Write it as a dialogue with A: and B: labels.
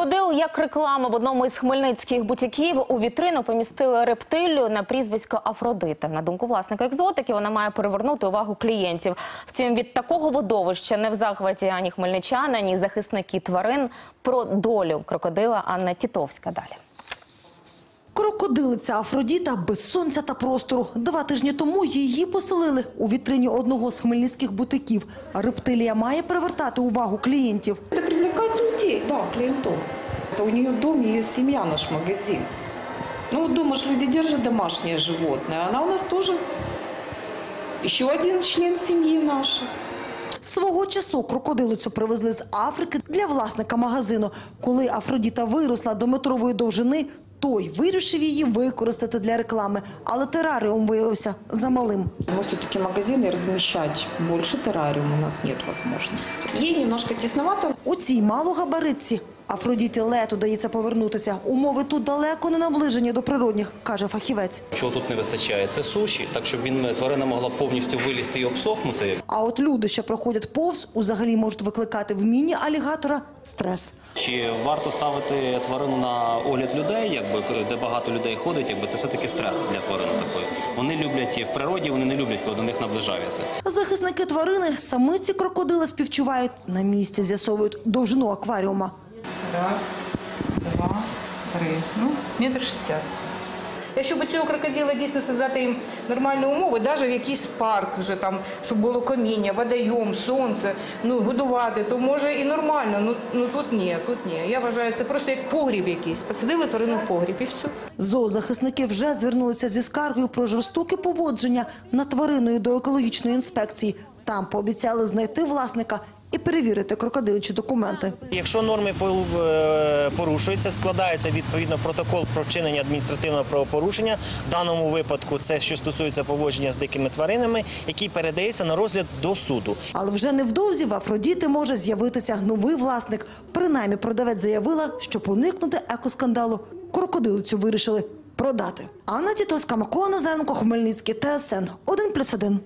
A: Крокодил як реклама в одному із хмельницьких бутіків у вітрину помістили рептилію на прізвисько Афродита. На думку власника екзотики, вона має привернути увагу клієнтів. Втім, від такого видовища не в захваті ані хмельничани, ані захисники тварин. Про долю крокодила Анна Тітовська далі.
B: Крокодилиця Афродіта без сонця та простору. Два тижні тому її поселили у вітрині одного з хмельницьких бутиків. А рептилія має привертати увагу клієнтів.
C: Это привлекать людей, клиентов. Это у нее дом, ее семья, наш магазин. Ну вот дома же люди держат домашнее животное, она у нас тоже еще один член семьи нашей.
B: Свого часу крокодилицю привезли з Африки для власника магазину. Коли Афродіта виросла до метрової довжини, той вирішив її використати для реклами. Але тераріум виявився замалим.
C: Мы все-таки магазини розміщати більше тераріуму у нас немає можливості. Ей немножко тісновато.
B: У цій малогабаритці Афродіті лед удається повернутися. Умови тут далеко не наближені до природних, каже фахівець.
D: Чого тут не вистачає? Це суші, так щоб він тварина могла повністю вилізти і обсохнути.
B: А от люди, що проходять повз, узагалі можуть викликати в міні алігатора стрес.
D: Чи варто ставити тварину на огляд людей, якби де багато людей ходить, якби це все таки стрес для тварини такої. Вони люблять в природі, вони не люблять, коли до них наближаються.
B: Захисники тварини самиці крокодила співчувають на місці, з'ясовують довжину акваріума.
E: Раз, два, три. Ну, метр шістдесят. Якщо б цього крокодила дійсно создати їм нормальні умови, навіть в якийсь парк, вже там, щоб було каміння, водойом, сонце, ну годувати, то може і нормально. Ну, ну тут ні, тут ні. Я вважаю, це просто як погріб якийсь. Посадили тварину в погріб і все.
B: Зоозахисники вже звернулися зі скаргою про жорстоке поводження над твариною до екологічної інспекції. Там пообіцяли знайти власника і перевірити крокодиличі документи.
F: Якщо норми е, порушуються, складається відповідно протокол про вчинення адміністративного правопорушення. В даному випадку це що стосується поводження з дикими тваринами, який передається на розгляд до суду.
B: Але вже невдовзі в Афродіти може з'явитися новий власник. Принаймні, продавець заявила, щоб уникнути екоскандалу, крокодилицю вирішили продати. Анна Тітовська, Микола Назаренко, Хмельницький, ТСН 1+,1.